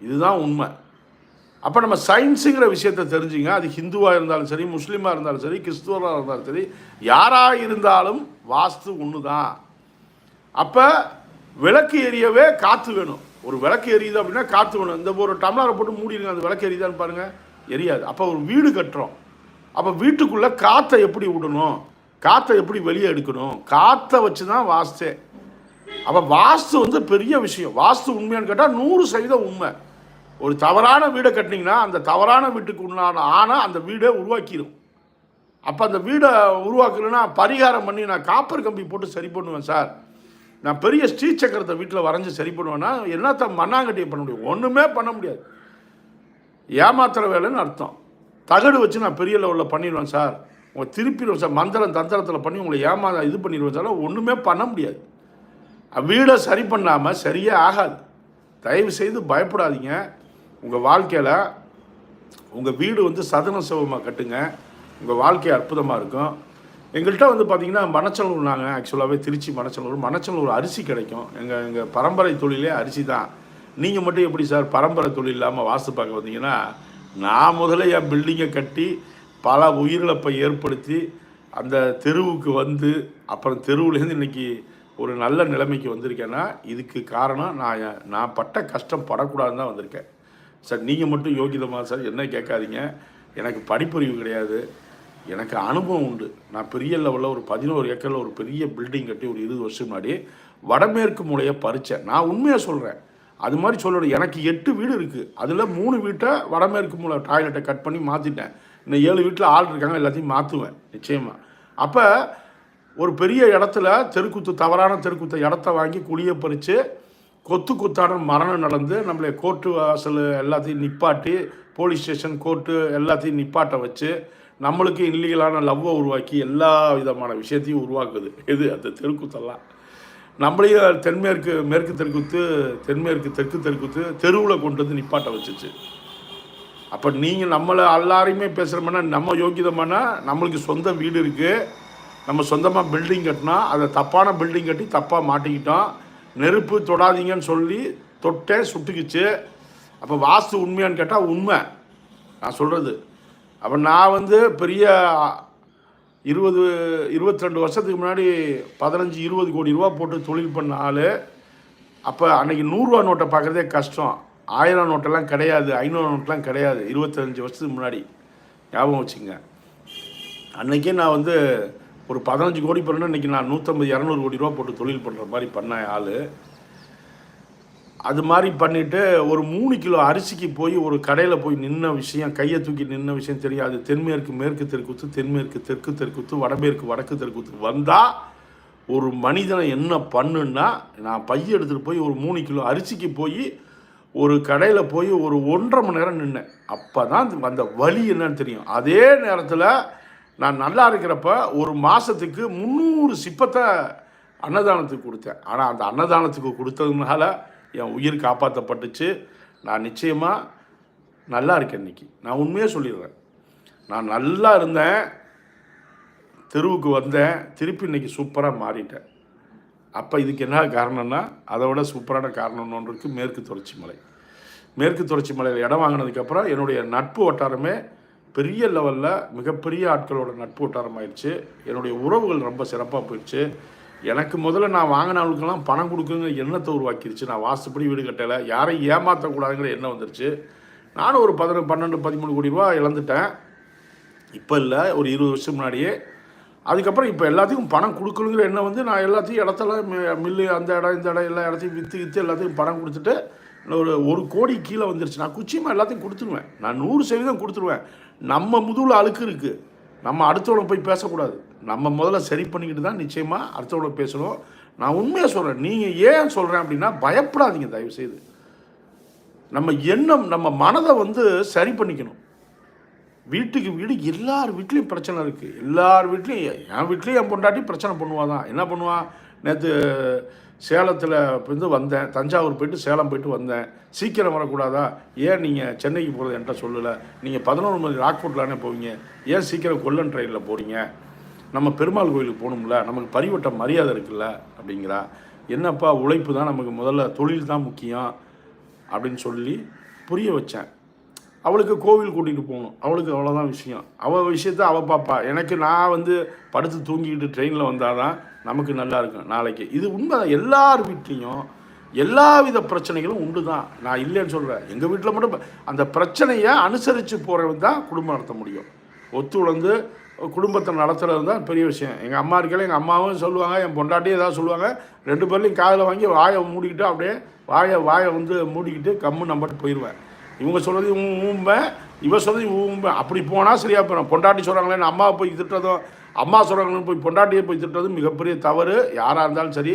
இதுதான் உண்மை. அப்போ நம்ம சயின்ஸுங்கிற விஷயத்தை தெரிஞ்சுங்க. அது ஹிந்துவாக இருந்தாலும் சரி முஸ்லீமாக இருந்தாலும் சரி கிறிஸ்துவராக இருந்தாலும் சரி யாராக இருந்தாலும் வாஸ்து ஒன்று தான் அப்போ விளக்கு எரியவே காற்று வேணும். ஒரு விளக்கு எரியுது அப்படின்னா காற்று வேணும். இந்த ஒரு டம்ளரை போட்டு மூடிடுங்க அந்த விளக்கு எரியுதான்னு பாருங்கள் எரியாது. அப்போ ஒரு வீடு கட்டுறோம். அப்போ வீட்டுக்குள்ளே காற்றை எப்படி விடணும்? காற்றை எப்படி வெளியே எடுக்கணும்? காற்றை வச்சு தான் வாஸ்தே. அப்போ வாஸ்து வந்து பெரிய விஷயம். வாஸ்து உண்மையான்னு கேட்டால் நூறு சதவீதம் உண்மை. ஒரு தவறான வீடை கட்டினீங்கன்னா அந்த தவறான வீட்டுக்கு உண்டான ஆனால் அந்த வீடை உருவாக்கிடும் அப்போ அந்த வீடை உருவாக்கணும்னா பரிகாரம் பண்ணி நான் காப்பர் கம்பி போட்டு சரி பண்ணுவேன் சார். நான் பெரிய ஸ்ரீ சக்கரத்தை வீட்டில் வரைஞ்சி சரி பண்ணுவேன்னா என்னத்த மண்ணாங்கட்டியை பண்ண முடியும்? ஒன்றுமே பண்ண முடியாது. ஏமாத்துற வேலைன்னு அர்த்தம். தகடு வச்சு நான் பெரிய லெவலில் பண்ணிடுவேன் சார். உங்களை திருப்பி சார் மந்திரம் தந்திரத்தில் பண்ணி உங்களை ஏமா இது பண்ணிடுவதால ஒன்றுமே பண்ண முடியாது. வீடை சரி பண்ணாமல் சரியே ஆகாது. தயவு செய்து பயப்படாதீங்க. உங்கள் வாழ்க்கையில் உங்கள் வீடு வந்து சதன சிவமாக கட்டுங்க. உங்கள் வாழ்க்கை அற்புதமாக இருக்கும். எங்கள்கிட்ட வந்து பார்த்திங்கன்னா மணச்சலூர் நாங்கள் ஆக்சுவலாகவே திருச்சி மணச்சலூர் மணச்சலூர் அரிசி கிடைக்கும். எங்கள் எங்கள் பரம்பரை தொழிலே அரிசி தான். நீங்கள் மட்டும் எப்படி சார் பரம்பரை தொழில் இல்லாமல் வாஸ்து பார்க்க வந்தீங்கன்னா நான் முதல்ல என் பில்டிங்கை கட்டி பல உயிரிழப்பை ஏற்படுத்தி அந்த தெருவுக்கு வந்து அப்புறம் தெருவுலேருந்து இன்னைக்கு ஒரு நல்ல நிலைமைக்கு வந்திருக்கேன்னா இதுக்கு காரணம் நான் நான் பட்ட கஷ்டம் படக்கூடாதுன்னு தான் வந்திருக்கேன். சார் நீங்கள் மட்டும் யோகிதமா சார் என்ன கேட்காதீங்க. எனக்கு படிப்பறிவு கிடையாது. எனக்கு அனுபவம் உண்டு. நான் பெரிய லெவலில் ஒரு பதினோரு ஏக்கரில் ஒரு பெரிய பில்டிங் கட்டி ஒரு இருபது வருஷம் முன்னாடி வடமேற்கு மூலையை பறித்தேன் நான் உண்மையாக சொல்கிறேன் அது மாதிரி சொல்லணும். எனக்கு எட்டு வீடு இருக்குது அதில் மூணு வீட்டை வடமேற்கு மூலை டாய்லெட்டை கட் பண்ணி மாற்றிட்டேன் இன்னும் ஏழு வீட்டில் ஆள் இருக்காங்க எல்லாத்தையும் மாற்றுவேன் நிச்சயமாக அப்போ ஒரு பெரிய இடத்துல தெருக்குத்து தவறான தெருக்குத்த இடத்த வாங்கி குழியை பறித்து கொத்து குத்தான மரணம் நடந்து நம்மளை கோர்ட்டு வாசல் எல்லாத்தையும் நிப்பாட்டி போலீஸ் ஸ்டேஷன் கோர்ட்டு எல்லாத்தையும் நிப்பாட்ட வச்சு நம்மளுக்கு இல்லீகலான லவ்வை உருவாக்கி எல்லா விதமான விஷயத்தையும் உருவாக்குது. எது? அந்த தெருக்குத்தெல்லாம். நம்மளையும் தென்மேற்கு மேற்கு தெருக்குத்து தென்மேற்கு தெற்கு தெருக்குத்து தெருவில் கொண்டு வந்து நிப்பாட்ட வச்சுச்சு. அப்போ நீங்கள் நம்மளை எல்லாரையுமே பேசுகிறோம்னா நம்ம யோகிதமானா நம்மளுக்கு சொந்த வீடு இருக்குது நம்ம சொந்தமாக பில்டிங் கட்டினா அதை தப்பான பில்டிங் கட்டி தப்பாக மாட்டிக்கிட்டோம். நெருப்பு தொடாதீங்கன்னு சொல்லி தொட்டே சுட்டுக்குச்சு. அப்போ வாஸ்து உண்மையான்னு கேட்டால் உண்மை. நான் சொல்கிறது அப்போ நான் வந்து பெரிய இருபது இருபத்தி ரெண்டு வருஷத்துக்கு முன்னாடி பதினஞ்சு இருபது கோடி ரூபா போட்டு தொழில் பண்ண ஆள். அப்போ அன்றைக்கி நூறுரூவா நோட்டை பார்க்குறதே கஷ்டம். ஆயிரம் நோட்டெல்லாம் கிடையாது ஐநூறு நோட்டெலாம் கிடையாது. இருபத்தஞ்சி வருஷத்துக்கு முன்னாடி. ஞாபகம் வச்சுங்க. அன்னைக்கே நான் வந்து ஒரு பதினஞ்சு கோடி பண்ண இன்றைக்கி நான் நூற்றம்பது இரநூறு கோடி ரூபா போட்டு தொழில் பண்ணுற மாதிரி பண்ண ஆள். அது மாதிரி பண்ணிவிட்டு ஒரு மூணு கிலோ அரிசிக்கு போய் ஒரு கடையில் போய் நின்ன விஷயம் கையை தூக்கி நின்ன விஷயம் தெரியாது. தென்மேற்கு மேற்கு தெற்குத்து தென்மேற்கு தெற்கு தெற்குத்து வடமேற்கு வடக்கு தெற்குத்து வந்தால் ஒரு மனிதனை என்ன பண்ணுன்னா நான் பைய எடுத்துகிட்டு போய் ஒரு மூணு கிலோ அரிசிக்கு போய் ஒரு கடையில் போய் ஒரு ஒன்றரை மணி நேரம் நின்னேன். அப்போ தான் அந்த வலி என்னன்னு தெரியும். அதே நேரத்தில் நான் நல்லா இருக்கிறப்ப ஒரு மாதத்துக்கு முந்நூறு சிப்பத்தை அன்னதானத்துக்கு கொடுத்தேன். ஆனால் அந்த அன்னதானத்துக்கு கொடுத்ததுனால என் உயிர் காப்பாற்றப்பட்டுச்சு நான் நிச்சயமாக நல்லா இருக்கேன் இன்னைக்கு. நான் உண்மையாக சொல்லிடுறேன். நான் நல்லா இருந்தேன். தெருவுக்கு வந்தேன். திருப்பி இன்னைக்கு சூப்பராக மாறிட்டேன். அப்போ இதுக்கு என்ன காரணம்னா அதை விட சூப்பரான காரணம் ஒன்று இருக்குது மேற்கு தொடர்ச்சி மலை. மேற்கு தொடர்ச்சி மலையில் இடம் வாங்கினதுக்கப்புறம் என்னுடைய நட்பு வட்டாரமே பெரிய லெவலில் மிகப்பெரிய ஆட்களோட நட்பு வட்டாரம் ஆயிடுச்சு. என்னுடைய உறவுகள் ரொம்ப சிறப்பாக போயிடுச்சு. எனக்கு முதல்ல நான் வாங்கினவங்களுக்கெல்லாம் பணம் கொடுக்குங்க எண்ணத்தை உருவாக்கிடுச்சு நான் வாஸ்துப்படி வீடு கட்டலை. யாரையும் ஏமாற்றக்கூடாதுங்கிற எண்ணம் வந்துருச்சு. நானும் ஒரு பதினொன்று பன்னெண்டு பதிமூணு கோடி ரூபா இழந்துட்டேன். இப்போ இல்லை ஒரு இருபது வருஷம் முன்னாடியே அதுக்கப்புறம் இப்போ எல்லாத்துக்கும் பணம் கொடுக்கணுங்கிற எண்ணம் வந்து நான் எல்லாத்தையும் இடத்தெல்லாம் மில்லு அந்த இடம் இந்த இடம் எல்லா இடத்தையும் விற்று விற்று எல்லாத்தையும் பணம் கொடுத்துட்டு ஒரு ஒரு கோடி கீழே வந்துருச்சு. நான் குச்சியமாக எல்லாத்தையும் கொடுத்துருவேன். நான் நூறு சதவீதம் கொடுத்துருவேன். நம்ம முதுகில் அழுக்கு இருக்குது நம்ம அடுத்தவனை போய் பேசக்கூடாது. நம்ம முதல்ல சரி பண்ணிக்கிட்டு தான் நிச்சயமாக அடுத்தவனை பேசணும் நான் உண்மையாக சொல்கிறேன் நீங்கள் ஏன் சொல்கிறேன் அப்படின்னா பயப்படாதீங்க தயவுசெய்து. நம்ம எண்ணம் நம்ம மனதை வந்து சரி பண்ணிக்கணும். வீட்டுக்கு வீடு எல்லார் வீட்லேயும் பிரச்சனை இருக்குது எல்லார் வீட்லேயும் என் வீட்லேயும் என் பொண்டாட்டி பிரச்சனை பண்ணுவா தான் என்ன பண்ணுவான் நேற்று சேலத்தில் இருந்து வந்தேன். தஞ்சாவூர் போயிட்டு சேலம் போயிட்டு வந்தேன். சீக்கிரம் வரக்கூடாதா? ஏன் நீங்கள் சென்னைக்கு போகிறது என்கிட்ட சொல்லலை? நீங்கள் பதினோரு மணி ராக்போர்ட்லானே போவீங்க. ஏன் சீக்கிரம் கொல்லன் ட்ரெயினில் போகிறீங்க நம்ம பெருமாள் கோயிலுக்கு போகணும்ல. நமக்கு பரிவட்ட மரியாதை இருக்குல்ல? அப்படிங்கிறா. என்னப்பா உழைப்பு தான் நமக்கு முதல்ல தொழில் தான் முக்கியம் அப்படின்னு சொல்லி புரிய வச்சேன். அவளுக்கு கோவில் கூட்டிகிட்டு போகணும். அவளுக்கு அவ்வளோதான் விஷயம். அவள் விஷயத்த அவள் பாப்பா. எனக்கு நான் வந்து படுத்து தூங்கிக்கிட்டு ட்ரெயினில் வந்தால் தான் நமக்கு நல்லா இருக்கும் நாளைக்கு. இது உண்மை எல்லார் வீட்லேயும் எல்லா வித பிரச்சனைகளும் உண்டு தான் நான் இல்லைன்னு சொல்கிறேன் எங்கள் வீட்டில் மட்டும் அந்த பிரச்சனையை அனுசரித்து போகிறவன் தான் குடும்பம் நடத்த முடியும். ஒத்துழைந்து குடும்பத்தை நடத்துகிறது தான் பெரிய விஷயம். எங்கள் அம்மா இருக்கையில் எங்கள் அம்மாவும் சொல்லுவாங்க என் பொண்டாட்டியும் ஏதாவது சொல்லுவாங்க. ரெண்டு பேர்லையும் காதில் வாங்கி வாயை மூடிக்கிட்டு அப்படியே வாயை வாயை வந்து மூடிக்கிட்டு கம்மு நம்பிட்டு போயிடுவேன். இவங்க சொல்கிறது ஊம்பேன் இவன் சொல்கிறது ஊம்பேன் அப்படி போனால் சரியா போயிடும். பொண்டாட்டி சொல்கிறாங்களேன்னு அம்மாவை போய் திட்டுறதும் அம்மா சொல்கிறாங்களேன்னு போய் பொண்டாட்டியை போய் திட்டுறதும் மிகப்பெரிய தவறு. யாராக இருந்தாலும் சரி.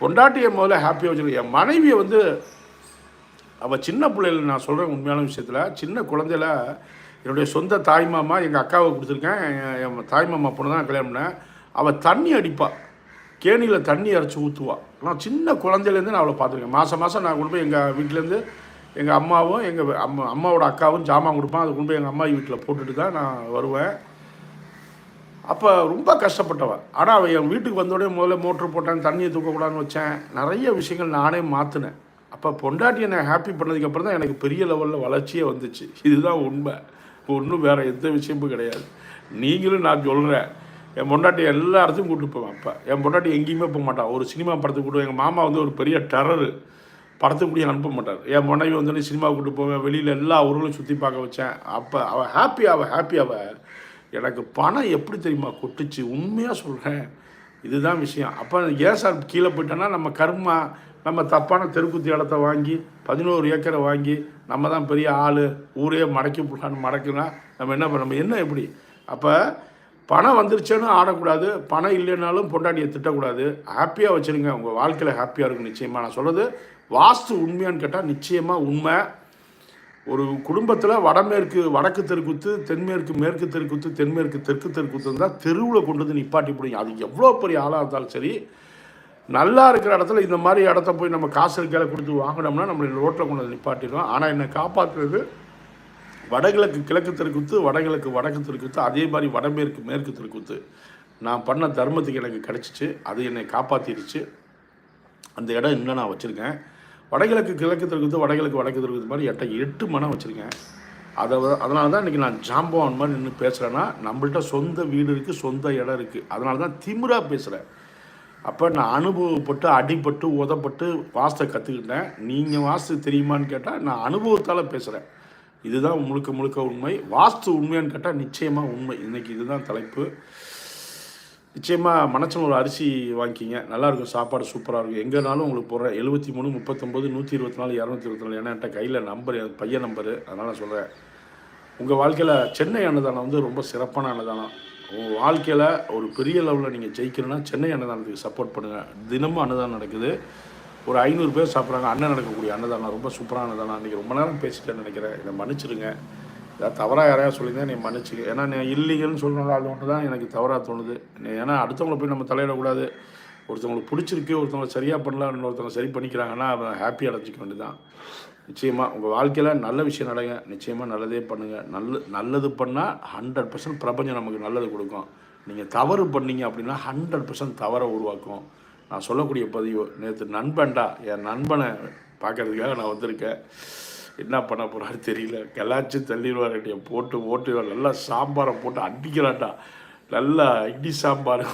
பொண்டாட்டியை முதல்ல ஹாப்பியாக வச்சுருக்கேன் என் மனைவியை வந்து அவள் சின்ன பிள்ளையில நான் சொல்கிறேன் உண்மையான விஷயத்தில் சின்ன குழந்தையில என்னுடைய சொந்த தாய் மாமா எங்கள் அக்காவை கொடுத்துருக்கேன். என் தாய்மாமா தாய் மாமா பொண்ணு தான் கல்யாணம் பண்ணேன். அவள் தண்ணி அடிப்பாள் கேணியில் தண்ணி அரைச்சி ஊற்றுவாள் நான் சின்ன குழந்தையிலேருந்து நான் அவளை பார்த்துருக்கேன். மாதம் மாதம் நான் கொண்டு போய் எங்கள் வீட்டிலேருந்து எங்கள் அம்மாவும் எங்கள் அம்மா அம்மாவோட அக்காவும் ஜாமான் கொடுப்பான். அது கொண்டு போய் எங்கள் அம்மா வீட்டில் போட்டுட்டு தான் நான் வருவேன். அப்போ ரொம்ப கஷ்டப்பட்டவ ஆனால் என் வீட்டுக்கு வந்தோடனே முதல்ல மோட்ரு போட்டேன் தண்ணியை தூக்கக்கூடாதுன்னு வச்சேன். நிறைய விஷயங்கள் நானே மாற்றினேன் அப்போ பொண்டாட்டி என்னை ஹாப்பி பண்ணதுக்கப்புறம் தான் எனக்கு பெரிய லெவலில் வளர்ச்சியே வந்துச்சு. இதுதான் உண்மை. ஒன்றும் வேறு எந்த விஷயமும் கிடையாது. நீங்களும் நான் சொல்கிறேன் என் பொண்டாட்டி எல்லா இடத்துக்கும் கூப்பிட்டு போவேன். அப்போ என் பொண்டாட்டி எங்கேயுமே போக மாட்டான் ஒரு சினிமா படத்துக்கு கூப்பிடுவேன் எங்கள் மாமா வந்து ஒரு பெரிய டெரரு படத்துக்கு முடிய அனுப்ப மாட்டார். என் மனைவி வந்து சினிமா கூட்டு போவேன். வெளியில் எல்லா ஊர்களும் சுற்றி பார்க்க வச்சேன். அப்போ அவள் ஹாப்பி அவள் ஹாப்பி அவள் எனக்கு பணம் எப்படி தெரியுமா கொட்டுச்சு? உண்மையாக சொல்கிறேன் இதுதான் விஷயம். அப்போ ஏன் சார் கீழே போயிட்டோன்னா நம்ம கர்மா நம்ம தப்பான தெருக்குத்தி இடத்த வாங்கி பதினோரு ஏக்கரை வாங்கி நம்ம தான் பெரிய ஆள் ஊரே மடக்கி போடலான்னு மடக்குனா நம்ம என்ன பண்ண நம்ம என்ன எப்படி? அப்போ பணம் வந்துருச்சேன்னு ஆடக்கூடாது பணம் இல்லைனாலும் பொண்டாட்டியை திட்டக்கூடாது. ஹாப்பியாக வச்சுருங்க. உங்கள் வாழ்க்கையில் ஹாப்பியாக இருக்கும் நிச்சயமாக நான் சொல்கிறது வாஸ்து உண்மையான்னு கேட்டால் நிச்சயமாக உண்மை. ஒரு குடும்பத்தில் வடமேற்கு வடக்கு தெருக்குத்து தென்மேற்கு மேற்கு தெருக்குத்து தென்மேற்கு தெற்கு தெருக்குத்து இருந்தால் தெருவில் கொண்டு வந்து நிப்பாட்டி பிடிங்க அது எவ்வளோ பெரிய ஆளாக இருந்தாலும் சரி நல்லா இருக்கிற இடத்துல இந்த மாதிரி இடத்த போய் நம்ம காசு இருக்கையில் கொடுத்து வாங்கினோம்னா நம்மளை ரோட்டில் கொண்டு வந்து நிப்பாட்டிடுவோம் ஆனால் என்னை காப்பாற்றுறது வடகிழக்கு கிழக்கு தெற்குத்து வடகிழக்கு வடக்கு தெற்குத்து அதே மாதிரி வடமேற்கு மேற்கு தெருக்குத்து நான் பண்ண தர்மத்துக்கு எனக்கு கிடச்சிச்சு. அது என்னை காப்பாற்றிடுச்சு அந்த இடம் இன்னும் நான் வச்சுருக்கேன். வடகிழக்கு கிழக்கு தெற்குத்து வடகிழக்கு வடக்கு தெற்குத்து மாதிரி எட்ட எட்டு மனம் வச்சுருக்கேன். அதை அதனால தான் இன்றைக்கி நான் ஜாம்பவான் மாதிரி நின்று பேசுகிறேன்னா நம்மள்ட்ட சொந்த வீடு இருக்குது சொந்த இடம் இருக்குது அதனால தான் திமிராக பேசுகிறேன் அப்போ நான் அனுபவப்பட்டு அடிபட்டு உதப்பட்டு வாசத்தை கற்றுக்கிட்டேன் நீங்கள் வாசத்து தெரியுமான்னு கேட்டால் நான் அனுபவத்தால் பேசுகிறேன் இதுதான் முழுக்க முழுக்க உண்மை. வாஸ்து உண்மையான்னு கேட்டால் நிச்சயமாக உண்மை. இன்றைக்கி இதுதான் தலைப்பு. நிச்சயமாக மனச்சன் ஒரு அரிசி வாங்கிக்கிங்க. நல்லாயிருக்கும் சாப்பாடு சூப்பராக இருக்கும். எங்கேனாலும் உங்களுக்கு போடுறேன் எழுபத்தி மூணு முப்பத்தொம்போது நூற்றி இருபத்தி நாலு இரநூத்தி இருபத்தி நாலு. ஏன்னா என்கிட்ட கையில் நம்பர் என் பையன் நம்பரு அதனால் நான் சொல்கிறேன் உங்கள் வாழ்க்கையில் சென்னை அன்னதானம் வந்து ரொம்ப சிறப்பான அன்னதானம். உங்கள் வாழ்க்கையில் ஒரு பெரிய லெவலில் நீங்கள் ஜெயிக்கணும்னா சென்னை அன்னதானத்துக்கு சப்போர்ட் பண்ணுங்கள் தினமும் அன்னதானம் நடக்குது. ஒரு ஐநூறு பேர் சாப்பிட்றாங்க அண்ணன் நடக்கக்கூடிய அன்னதானம் ரொம்ப சூப்பரான அன்னதானம். அன்றைக்கி ரொம்ப நேரம் பேசிட்டேன்னு நினைக்கிறேன். இதை மன்னிச்சிடுங்க. ஏதாவது தவறாக யாரையா சொல்லியிருந்தேன் நீ மன்னிச்சுக்க ஏன்னா நீ இல்லீகல்னு சொல்லணும் அது ஒன்று தான் எனக்கு தவறாக தோணுது. நீ- ஏன்னா அடுத்தவங்கள போய் நம்ம தலையிடக்கூடாது ஒருத்தவங்களுக்கு பிடிச்சிருக்கு ஒருத்தவங்களை சரியாக பண்ணலாம் இன்னொருத்தவங்க சரி பண்ணிக்கிறாங்கன்னா அவன் ஹாப்பி அடைஞ்சிக்க வேண்டியதான் நிச்சயமாக உங்கள் வாழ்க்கையில் நல்ல விஷயம் நடங்க. நிச்சயமாக நல்லதே பண்ணுங்கள் நல்ல நல்லது பண்ணால் ஹண்ட்ரட் பர்சன்ட் பிரபஞ்சம் நமக்கு நல்லது கொடுக்கும். நீங்கள் தவறு பண்ணீங்க அப்படின்னா ஹண்ட்ரட் பர்சன்ட் தவறை உருவாக்கும். நான் சொல்லக்கூடிய பதிவு நேற்று நண்பன்டா என் நண்பனை பார்க்கறதுக்காக நான் வந்திருக்கேன். என்ன பண்ண போகிறாரு தெரியல. கலாச்சி தள்ளிடுவார் என்னைய போட்டு ஓட்டு நல்லா சாம்பாரை போட்டு அடிக்கிறான்டா. நல்லா இட்லி சாம்பார்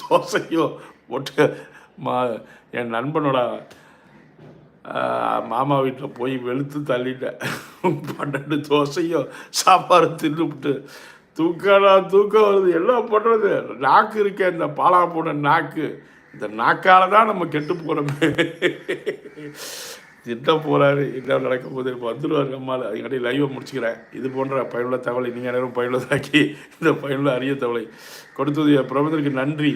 தோசையோ போட்டு மா என் நண்பனோட மாமா வீட்டில் போய் வெளுத்து தள்ளிட்டேன். பன்னெண்டு தோசையும் சாம்பார் தின்னுவிட்டு தூக்கடா தூக்கம் வருது. என்ன பண்ணுறது நாக்கு இருக்கே இந்த பாலா போன நாக்கு. இந்த நாக்கால தான் நம்ம கெட்டு போகிறோமே திட்ட போகிறாரு என்ன நடக்க போது இப்போ வந்துடுவார் அம்மாவில் அதுக்காண்டி லைவை முடிச்சுக்கிறேன். இது போன்ற பயனுள்ள தகவலை நீங்கள் அனைவரும் பயனுள்ளதாக்கி இந்த பயனுள்ள அரிய தகவலை கொடுத்தது பிரபந்தருக்கு நன்றி.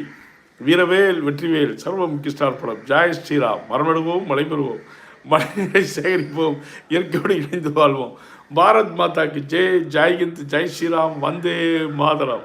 வீரவேல் வெற்றிவேல் சர்வம் கிருஷ்ணார் படம். ஜாய் ஸ்ரீராம். மரமெடுவோம் மலை பெறுவோம் மழைநீரை சேகரிப்போம். இயற்கையோடு இணைந்து வாழ்வோம். பாரத் மாதாக்கு ஜெய். ஜாய்கிந்த் ஜெய் ஸ்ரீராம். வந்தே மாதரம்.